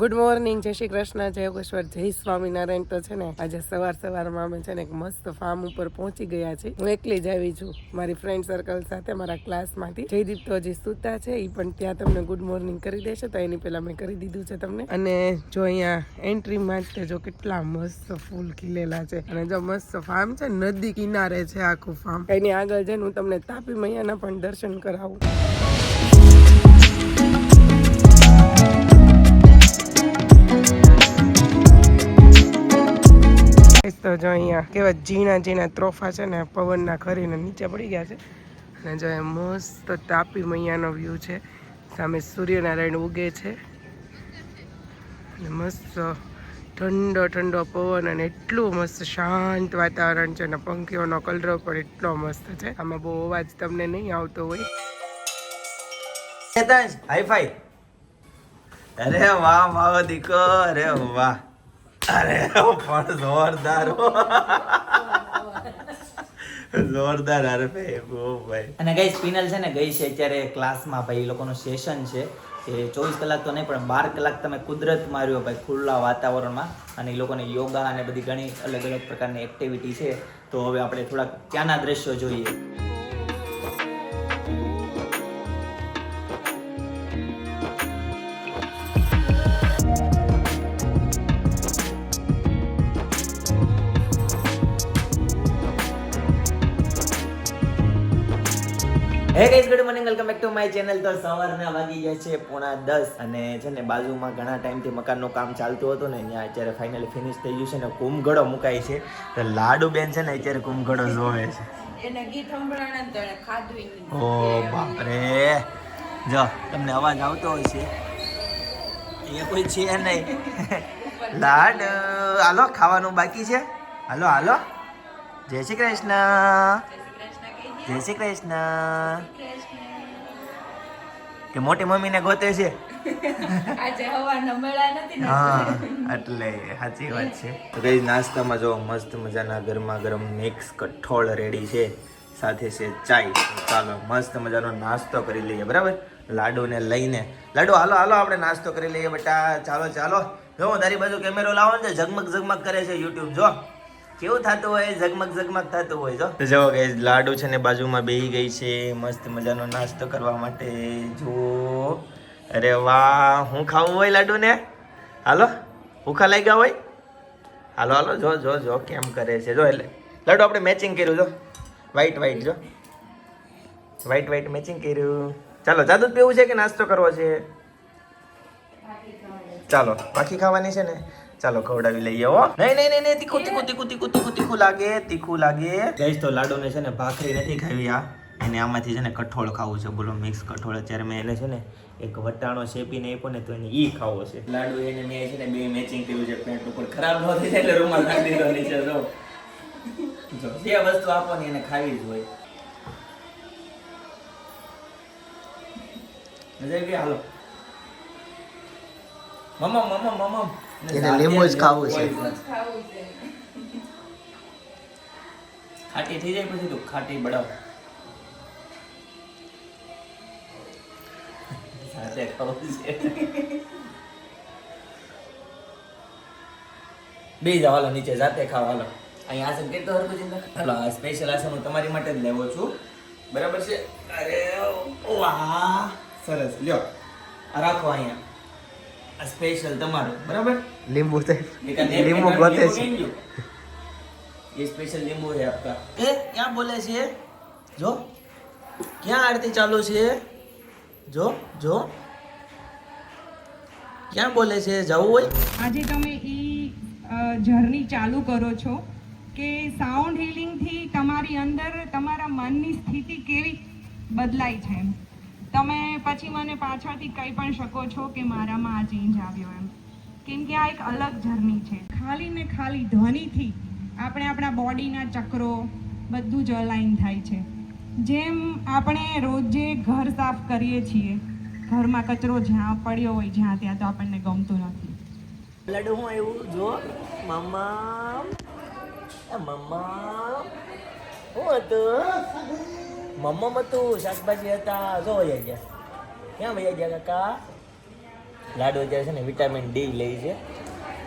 Good morning જય શ્રી કૃષ્ણ, જય જય સ્વામિનારાયણ. તો છે ને, આજે સવાર સવારમાં અમે છે ને એક મસ્ત ફાર્મ ઉપર પહોંચી ગયા છે હું એકલી જ આવી છું, મારી ફ્રેન્ડ સર્કલ સાથે, મારા ક્લાસમાંથી જયદીપ તો હજી સુતા છે એ પણ ત્યાં તમને ગુડ મોર્નિંગ કરી દેશે, તો એની પહેલા મેં કરી દીધું છે તમને. અને જો અહીંયા એન્ટ્રી માટે જો કેટલા મસ્ત ફૂલ ખીલેલા છે. અને જો મસ્ત ફાર્મ છે, નદી કિનારે છે આખું ફાર્મ એની આગળ જઈને હું તમને તાપી મૈયાના પણ દર્શન કરાવું. તો જો અહીંયા કેવા ઝીણા ઝીણા ત્રોફા છે ને, પવનના ખરીને નીચે પડી ગયા છે. અને જો એ મસ્ત તાપી મૈયાનો વ્યૂ છે. સામે સૂર્યનારાયણ ઉગે છે. અને મસ્ત ઠંડો ઠંડો પવન અને એટલું મસ્ત શાંત વાતાવરણ છે અને પંખીઓનો કલરવ પણ એટલો મસ્ત છે. આમાં બહુ અવાજ તમને નહીં આવતો હોય. હાઈ ફાઈ અરે વાહ માવો દીકો, અરે વાહ. અરે પણ જોરદાર. જોરદાર, અરે ભાઈ, ઓ ભાઈ. અને ગઈ સ્પિનલ છે ને, ગઈ છે અત્યારે ક્લાસમાં ભાઈ, એ લોકોનું સેશન છે. કે ચોવીસ કલાક તો નહીં, પણ બાર કલાક તમે કુદરત માર્યો ભાઈ, ખુલ્લા વાતાવરણમાં. અને એ લોકોને યોગા અને બધી ઘણી અલગ અલગ પ્રકારની એક્ટિવિટી છે. તો હવે આપણે થોડાક ત્યાંના દ્રશ્યો જોઈએ. Hey guys good morning welcome back to my channel તો સવારના વાગી ગયા છે પોણા દસ અને છે ને બાજુમાં ઘણા ટાઈમથી મકાનનું કામ ચાલતું હતું ને અહીંયા અત્યારે ફાઇનલી ફિનિશ થઈ ગયું છે ને કુંભગળો મુકાય છે. તો લાડુ બેન છે ને અત્યારે કુંભગળો જોવે છે. એને ગીત ખાધું. ઓ બાપરે. જો તમને અવાજ આવતો હોય છે. અહીંયા કોઈ છે નહીં. લાડ. હાલો ખાવાનું બાકી છે. હાલો હાલો. જય શ્રી કૃષ્ણ. જય શ્રી કૃષ્ણ. કે મોટી મમ્મીને ગોતે છે. આજે હવારના મળ્યા નથી ને. હા એટલે સાચી વાત છે. તો કઈ નાસ્તામાં જો મસ્ત મજાના ગરમા ગરમ મિક્સ કઠોળ રેડી છે. સાથે છે ચાય. ચાલો મસ્ત મજાનો નાસ્તો કરી લઈએ બરાબર? લાડુને લઈને. લાડુ હાલો હાલો આપણે નાસ્તો કરી લઈએ બેટા ચાલો ચાલો. જો તારી બાજુ કેમેરો લાવો ને ઝગમગ ઝગમગ કરે છે યુટ્યુબ જો. કેવું થતું હોય? ઝગમગ ઝગમગ થતું હોય, જો. જો ગઈ લાડુ છે ને બાજુમાં બેહી ગઈ છે, મસ્ત મજાનો નાસ્તો કરવા માટે. જો અરે વાહ, હું ખાવું હોય લાડુ ને હાલો, ભૂખા લાગ્યા હોય? હાલો હાલો, જો જો જો, કેમ કરે છે? જો, એટલે લાડુ આપણે મેચિંગ કર્યું, જો. વ્હાઈટ વ્હાઈટ જો. વ્હાઈટ વ્હાઈટ મેચિંગ કર્યું. ચાલો, જાદુ પીવું છે કે નાસ્તો કરવો છે? ચાલો, બાકી ખાવાની છે ને. ચાલો ખવડાવી લઈએ હો. નહીં નહીં નહીં તીખું તીખું તીખું તીખું તીખું તીખું લાગે તીખું લાગે. ગઈશ તો લાડુને છે ને ભાખરી નથી ખાવી આ. એને આમાંથી છે ને કઠોળ ખાવું છે. બોલો મિક્સ કઠોળ અત્યારે મેં એને છે ને એક વટાણો શેપીને આપ્યો ને તો એને ઈ ખાવો છે. લાડુ એને મેં છે ને બે મેચિંગ કર્યું છે. પેન્ટ ઉપર ખરાબ ન થઈ જાય એટલે રૂમાલ નાખી દીધો નીચે જો. જો જે વસ્તુ આપો ને એને ખાવી જ હોય. મજા આવી ગઈ? હાલો. મમ્મા મમ્મા મમ્મા. એને લીંબુ જ ખાવું છે. ખાટી થઈ જાય પછી તું ખાટી બડાવ સાથે ખાવું છે. બે જવાલો હાલો નીચે જાતે ખાવાલો અહીંયા અહીં આસન કેટલો હરકો ચિંતા હાલો આ સ્પેશિયલ આસન હું તમારી માટે જ લેવો છું. બરાબર છે? અરે વાહ. સરસ. લ્યો. આ રાખો અહીંયા. સ્પેશિયલ તમારું બરાબર લીંબુ છે एक अनेक લીંબુ प्रकार ગોતે के છે नींबू ये स्पेशल नींबू है आपका ए क्या बोले છે જો ક્યાં આરતી ચાલુ છે જો જો ક્યાં બોલે છે જવું હોય આજે તમે એ જર્ની ચાલુ કરો છો કે સાઉન્ડ હિલિંગથી તમારી અંદર તમારા મનની સ્થિતિ કેવી બદલાય છે એમ તમે પછી મને પાછળથી કહી પણ શકો છો કે મારામાં આ ચેન્જ આવ્યો એમ. કેમ કે આ એક અલગ જર્ની છે. ખાલી ને ખાલી ધ્વનિથી આપણે આપણા બોડીના ચક્રો બધું જ અલાઈન થાય છે. જેમ આપણે રોજે ઘર સાફ કરીએ છીએ, ઘરમાં કચરો જ્યાં પડ્યો હોય જ્યાં ત્યાં તો આપણને ગમતું નથી. લડુ આવ્યું જો, મમ્મા મમ્મા, હું હતું. મમ્મા હતું શાકભાજી હતા જો વયા ગયા. ક્યાં વયા ગયા કાકા? લાડુ અત્યારે છે ને વિટામિન ડી લે છે.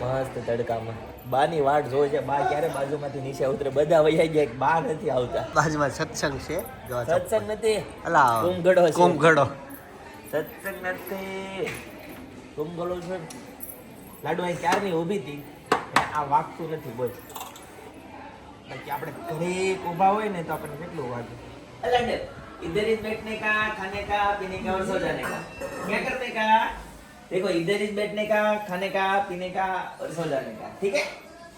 મસ્ત તડકામાં. બાની વાટ જોવે છે બા ક્યારે બાજુમાંથી નીચે ઉતરે? બધા વૈયા ગયા બા નથી આવતા. બાજુમાં સત્સંગ છે. સત્સંગ નથી અલા કુંભગઢો છે. કુંભગઢો સત્સંગ નથી. કુંભગળો છે. લાડુ અહીં ક્યારની ઊભી હતી? આ વાગતું નથી બોલ. બાકી આપણે ઘરે ઊભા હોય ને તો આપણને કેટલું વાગે? अलग इधर इज़ बैठने का, खाने का, पीने का और सो जाने का। क्या करने का? देखो, इधर इज़ बैठने का, खाने का, पीने का और सो जाने का, ठीक है?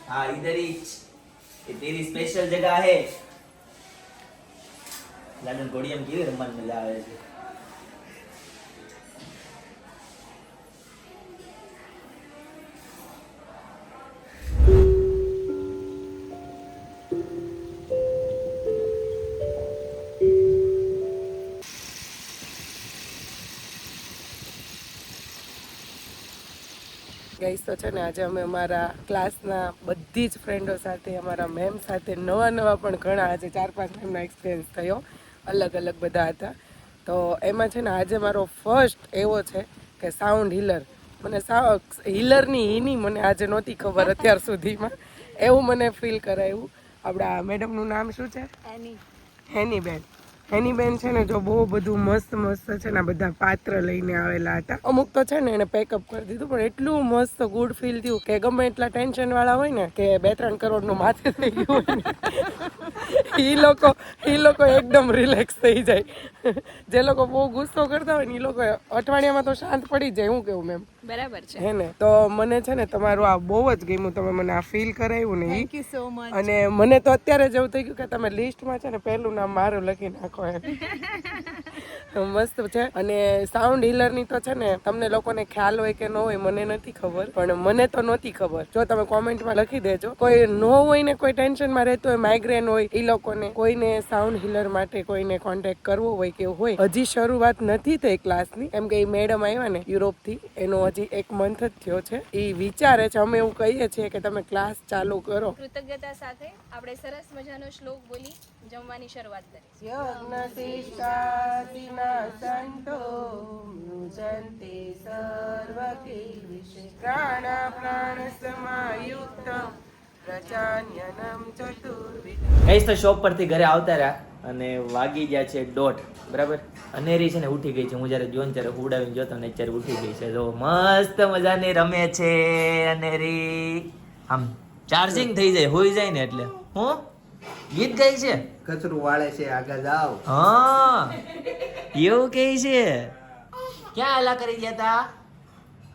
हाँ इधर इज़ ये तेरी स्पेशल जगह है। लंडन गोडियम की रमन मिला है। છે તો છે ને આજે અમે અમારા ક્લાસના બધી જ ફ્રેન્ડો સાથે અમારા મેમ સાથે નવા નવા પણ ઘણા આજે ચાર પાંચ મેમનો એક્સપિરિયન્સ થયો. અલગ અલગ બધા હતા. તો એમાં છે ને આજે મારો ફર્સ્ટ એવો છે કે સાઉન્ડ હિલર મને હિલરની હિની મને આજે નહોતી ખબર અત્યાર સુધીમાં. એવું મને ફીલ કરાયું. આપણા મેડમનું નામ શું છે? હેની બેન. હેની બેન છે ને જો બહુ બધું મસ્ત મસ્ત છે ને બધા પાત્ર લઈને આવેલા હતા. અમુક તો છે ને એને પેકઅપ કરી દીધું, પણ એટલું મસ્ત ગુડ ફીલ થયું કે ગમે એટલા ટેન્શન વાળા હોય ને કે બે ત્રણ કરોડનું માથે થઈ ગયું એ લોકો એ લોકો એકદમ રિલેક્સ થઈ જાય. જે લોકો બહુ ગુસ્સો કરતા હોય ને એ લોકો અઠવાડિયામાં તો શાંત પડી જાય હું કેવું મેમ? બરાબર છે. હે ને? તો મને છે ને તમારું આ બહુ જ ગમ્યું તમે મને આ ફીલ કરાવ્યું ને. થેન્ક યુ સો મચ અને મને તો અત્યારે જ એવું થઈ ગયું કે તમે લિસ્ટમાં છે ને પહેલું નામ મારું લખી નાખો એમ. મસ્ત છે. અને સાઉન્ડ હિલરની તો છે ને તમને લોકોને ખ્યાલ હોય કે ન હોય મને નથી ખબર પણ મને તો નહોતી ખબર. જો તમે કોમેન્ટમાં લખી દેજો. કોઈ ન હોય ને કોઈ ટેન્શનમાં રહેતો હોય માઇગ્રેન હોય એ લોકોને કોઈને સાઉન્ડ હિલર માટે કોઈને કોન્ટેક્ટ કરવો હોય કે હોય. હજી શરૂઆત નથી થઈ ક્લાસની. એમ કે એ મેડમ આવ્યા ને યુરોપથી એનો હજી એક મંથ જ થયો છે. એ વિચારે છે અમે એવું કહીએ છીએ કે તમે ક્લાસ ચાલુ કરો. કૃતજ્ઞતા સાથે આપણે સરસ મજાનો શ્લોક બોલી જમવાની શરૂઆત કરીશું યજ્ઞશિષ્ટાદિના સંતો મુજંતે સર્વકિલ્વિષે પ્રાણા પ્રાણ સમાયુક્ત પ્રજાન્યનમ ચતુર્વિધ. તો શોપ પરથી ઘરે આવતા રહ્યા. અને વાગી ગયા છે દોઢ બરાબર? અનેરી છે ને ઉઠી ગઈ છે. હું જ્યારે જોન ત્યારે ઉડાવીને જોતો ને અત્યારે ઉઠી ગઈ છે. જો મસ્ત મજાની રમે છે અનેરી. આમ ચાર્જિંગ થઈ જાય હોઈ જાય ને એટલે. હું? ગીત ગાય છે? કચરું વાળે છે આગળ જાવ હા. એવું કે છે. ક્યાં હાલા કરી ગયા તા?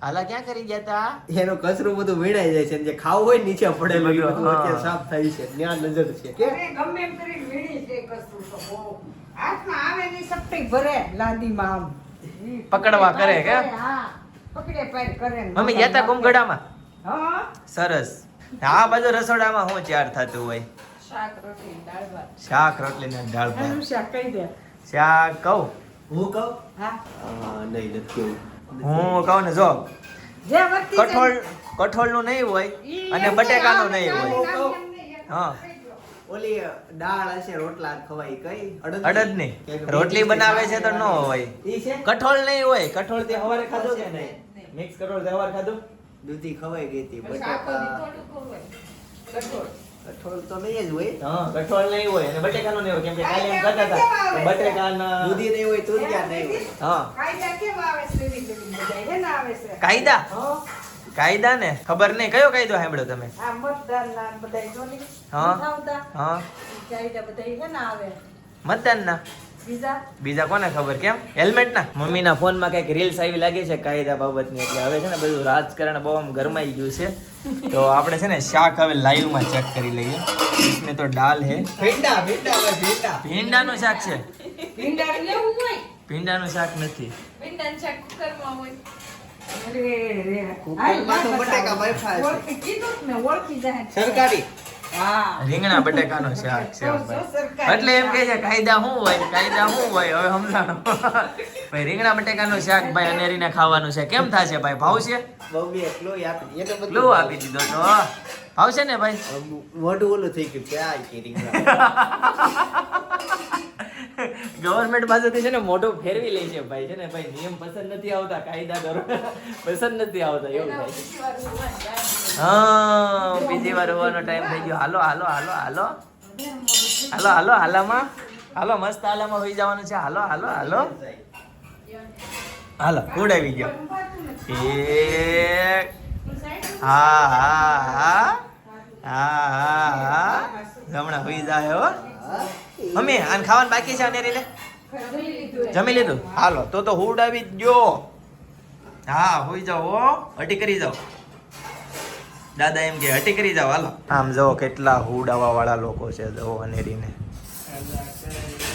હાલા ક્યાં કરી ગયા તા? એનું કચરું બધું વીણાઈ જાય છે અને જે ખાવું હોય નીચે પડેલું બધું અત્યારે સાફ થાય છે. ત્યાં નજર છે કે? ગમે એમ કરી કશું તો હાથમાં આવે ને સપટી ભરે લાદીમાં આમ. પકડવા કરે કે? હા. પકડે પાડ કરે મમ્મી ગયા તા કુંભગઢામાં હા? સરસ. આ બાજુ રસોડામાં શું ચાર થતું હોય? શાક રોટલી દાળ ભાત. શાક રોટલી ને દાળ ભાત. શાક કહી દે. શાક કહું? હું કહું? હા. નહીં નથી હું કહું. ને જો. જે વર્તી કઠોળ કઠોળનું નહીં હોય અને બટેકાનું નહીં હોય. હા. ઓલી દાળ હશે રોટલા ખવાય કઈ. અડદની. રોટલી બનાવે છે તો નો હોય. કઠોળ નહીં હોય. કઠોળ તે હવારે ખાધું? કે નહીં. મિક્સ કઠોળ તે હવારે ખાધું? દૂધી ખવાઈ ગઈ હતી બટાકા. કઠોળ. કઠોળ તો નહીં જ હોય. હા કઠોળ નહીં હોય અને બટેકાનું નહીં હોય કેમ કે કાલે એમ કહેતા હતા બટેકાના દૂધી નહીં હોય તુરિયા નહીં હોય? હા. કાયદા ને આવે છે? હા. કાયદા ને ખબર નહીં. કયો કાયદો સાંભળો તમે? આ મતદાન ના બીજા? બીજા કોને ખબર? કેમ? હેલ્મેટ ના મમ્મીના ફોનમાં કંઈક રીલ્સ આવી લાગે છે કાયદા બાબતની. એટલે હવે છે ને બધું રાજકારણ બહુ આમ ગરમાઈ ગયું છે. તો આપણે છે ને શાક હવે લાઈવમાં ચેક કરી લઈએ. ઇસમે તો ડાલ હે. ભીંડા ભીંડા ભીંડા. ભીંડાનું શાક છે. ભીંડા લેવું હોય? ભીંડાનું શાક નથી. ભીંડાનું શાક કુકરમાં હોય. અરે રે કુકરમાં તો બટાકા છે. ને ઓળખી જાય સરકારી? હા. રીંગણા બટેકાનું શાક છે એટલે એમ કે છે કાયદા શું હોય કાયદા શું હોય હવે સમજાણો. ભાઈ રીંગણા બટેકાનું શાક ભાઈ અનેરીને ખાવાનું છે. કેમ થશે ભાઈ? ભાવશે એને બધું લો આપી દીધો તો. ભાવશે ને ભાઈ? મોઢું ઓલું થઈ ગયું ક્યાં કે રીંગણા. ગવર્મેન્ટ પાસેથી છે ને મોઢું ફેરવી લે છે ભાઈ. છે ને ભાઈ નિયમ પસંદ નથી આવતા કાયદા ધોરણ પસંદ નથી આવતા એવું ભાઈ હા બીજી વાર હોવાનો ટાઈમ થઈ ગયો. હાલો હાલો હાલો હાલો. હાલો હાલો હાલામાં. હાલો મસ્ત હાલામાં હોઈ જવાનું છે. હાલો હાલો હાલો. હાલો ફૂડ આવી ગયો. એ હા હા હા. હા હા હા. હમણાં હોઈ જાય હો. મમ્મી, આને ખાવાનું બાકી છે અનેરી લે જમી લીધું? હાલો, તો તો હુડ આવી જ ગયો. હા, હોઈ જાઓ હો. હટી કરી જાઓ. દાદા એમ કે, હટી કરી જાઓ, હાલો. આમ જો કેટલા હુડાવા વાળા લોકો છે જો અનેરીને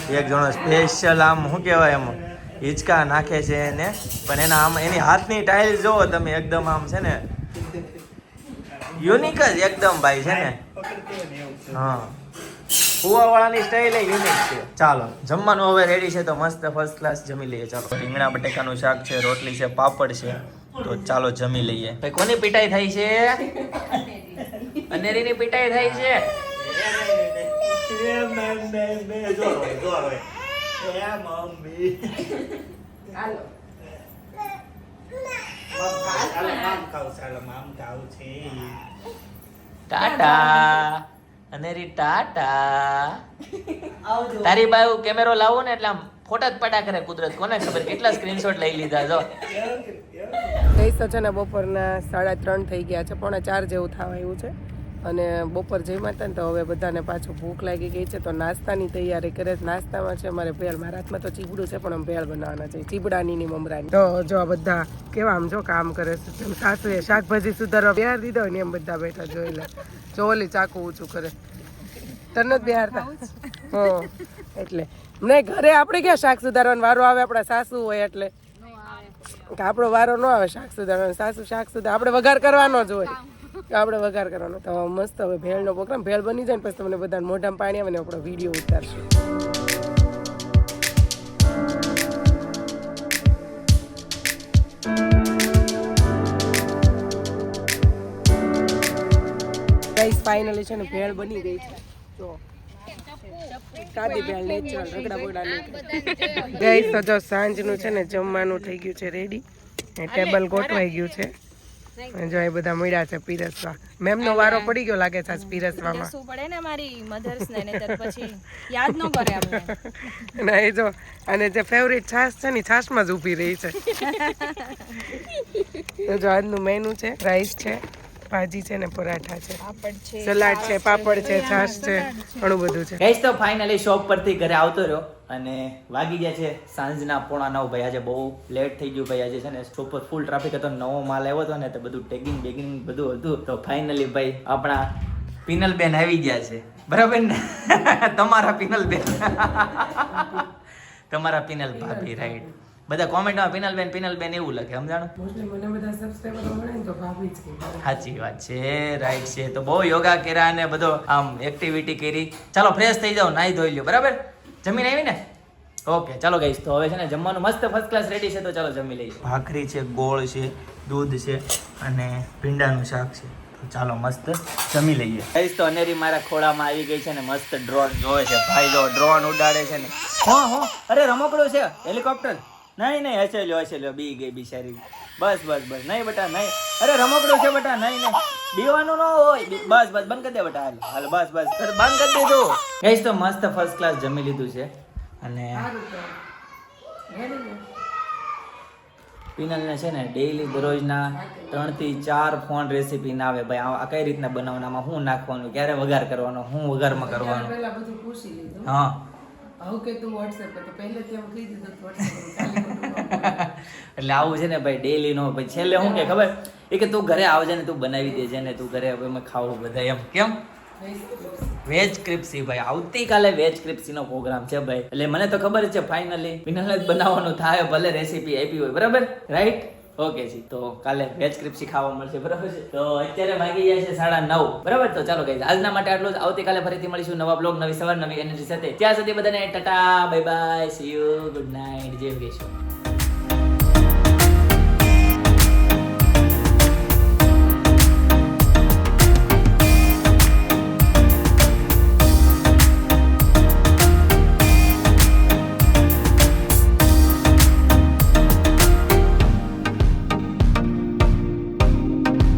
એક જણો સ્પેશિયલ આમ, શું કહેવાય એમ, હિંચકા નાખે છે એને. પણ એના આમ, એની હાથની ટાઇલ જુઓ તમે, એકદમ આમ છે ને યુનિક જ એકદમ ભાઈ છે ને. હા. કુવાવાળાની સ્ટાઇલ યુનિક છે. ચાલો જમવાનું હવે રેડી છે તો મસ્ત ફર્સ્ટ ક્લાસ જમી લઈએ. ચાલો રીંગણા બટેકાનું શાક છે રોટલી છે પાપડ છે. તો ચાલો જમી લઈએ. ભાઈ કોની પિટાઈ થાય છે? અનેરીની પીટાઈ થાય છે. ટાટા. અનેરી ટાટા. તારી બાયુ કેમેરો લાવો ને એટલે આમ ફોટા જ પડા કરે કુદરત. કોને ખબર? કેટલા સ્ક્રીનશોટ લઈ લીધા જો. ગઈ તો છે. ને બપોરના સાડા ત્રણ થઈ ગયા છે પોણા ચાર જેવું થવા આવ્યું છે. અને બપોર જઈ માતા ને તો હવે બધાને પાછું ભૂખ લાગી ગઈ છે તો નાસ્તાની તૈયારી કરે નાસ્તામાં છે અમારે ભેળ. મારા હાથમાં તો ચીબડું છે, પણ ભેળ બનાવવાના છે ચીબડાની ની મમરાની. તો જો બધા કેવા આમ જો કામ કરે છે. સાસુએ શાકભાજી સુધારવા બિહાર દીધો ને એમ બધા બેઠા જોઈ લે. જો ઓલી ચાકુ ઊંચું કરે. તને જ બિહારતા. હો, એટલે. નહીં ઘરે આપણે ક્યાં શાક સુધારવાનો? વારો આવે આપણા સાસુ હોય એટલે. આપણો વારો ન આવે શાક સુધારવાનો. સાસુ શાક સુધાર આપણે વઘાર કરવાનો જ હોય. તો આપણે વઘાર કરવાનો. તો મસ્ત હવે ભેળનો પ્રોગ્રામ, ભેળ બની જાય ને પછી તમને બધાને મોઢામાં પાણી આવે ને આપણો વીડિયો ઉતારશું. ગાઈસ ફાઇનલી છે ને ભેળ બની ગઈ છે. જો. ભેળ નેચરલ રગડા બગડા ગાઈસ તો જો સાંજનું છે ને જમવાનું થઈ ગયું છે રેડી ટેબલ ગોઠવાઈ ગયું છે. જો એ બધા મળ્યા છે પીરસવા. મેમનો વારો પડી ગયો લાગે છે પીરસવામાં. શું પડે ને મારી મધર્સ ને પછી યાદ નો કરે આપણે ના એ જો અને જે ફેવરિટ છાશ છે ને છાશમાં જ ઊભી રહી છે. તો જો આજનું મેનુ છે રાઈસ છે ભાજી છે ને પરાઠા છે. સલાડ છે પાપડ છે છાશ છે ઘણું બધું છે. તો ફાઇનલી શોપ પરથી ઘરે આવતો રહ્યો. અને વાગી ગયા છે સાંજના પોણા નવ. ભાઈ આજે બહુ લેટ થઈ ગયું. ભાઈ આજે છે ને સુપર પર ફૂલ ટ્રાફિક હતો નવો માલ આવ્યો હતો ને તો બધું ટેગિંગ બેગિંગ બધું હતું. તો ફાઇનલી ભાઈ આપણા પિનલ બેન આવી ગયા છે. બરાબર ને? તમારા પિનલ બેન. તમારા પિનલ ભાભી રાઈટ બધા કોમેન્ટમાં પિનલ બેન પિનલ બેન એવું લખે સમજાણું. સાચી વાત છે રાઈટ છે. તો બહુ યોગા કર્યા અને બધો આમ એક્ટિવિટી કરી. ચાલો ફ્રેશ થઈ જાઓ નાહી ધોઈ લ્યો બરાબર? જમીન આવી ને? ઓકે ચાલો ગઈશ તો હવે છે ને જમવાનું મસ્ત ફર્સ્ટ ક્લાસ રેડી છે તો ચાલો જમી લઈએ. ભાખરી છે ગોળ છે દૂધ છે અને ભીંડાનું શાક છે. તો ચાલો મસ્ત જમી લઈએ. ગઈશ તો અનેરી મારા ખોળામાં આવી ગઈ છે ને મસ્ત ડ્રોન જોવે છે. ભાઈ જો ડ્રોન ઉડાડે છે ને. હો હો. અરે રમકડું છે. હેલિકોપ્ટર નહીં નહીં હસેલ્યો હસેલ્યો. બી ગઈ બિચારી. બસ બસ બસ. નહીં બટા નહીં. અરે રમકડું છે બટા નહીં નહીં. બીવાનું ન હોય. બસ બસ બંધ કરી દે બેટા. હાલ હાલ બસ બસ. બંધ કરી દીધું. ગઈશ તો મસ્ત ફર્સ્ટ ક્લાસ જમી લીધું છે. અને પિનલને છે ને ડેઈલી દરરોજના ત્રણથી ચાર ફોન રેસીપી ના આવે. ભાઈ આ- કઈ રીતના બનાવવાનામાં શું નાખવાનું? ક્યારે વઘાર કરવાનો? શું વઘારમાં કરવાનું? પહેલા બધું પૂછી લીધું. હા. આવું કે તું વોટ્સએપ તો પહેલેથી એમ કહી દીધું તો એટલે આવું છે ને ભાઈ ડેલી નો પછી છેલ્લે શું કે ખબર? એ કે તું ઘરે આવજે ને તું બનાવી દેજે ને તું ઘરે હવે ખાવું બધા એમ. કેમ? વેજ ક્રિપ્સી ભાઈ. આવતીકાલે વેજ ક્રિપ્સી નો પ્રોગ્રામ છે ભાઈ. એટલે મને તો ખબર છે ફાઇનલી ફિનલ જ બનાવવાનું થાય, ભલે રેસીપી આપી હોય. બરાબર? રાઈટ ઓકે જી. તો કાલે વેજ ક્રિપ્સી ખાવા મળશે, બરાબર છે? તો અત્યારે વાગી ગયા છે સાડા નવ. બરાબર? તો ચાલો કઈ આજના માટે આટલું જ. આવતીકાલે ફરીથી મળીશું નવા બ્લોગ નવી સવાર, નવી એનર્જી સાથે. ત્યાં સુધી બધાને tata bye bye see you good night જય કેશવ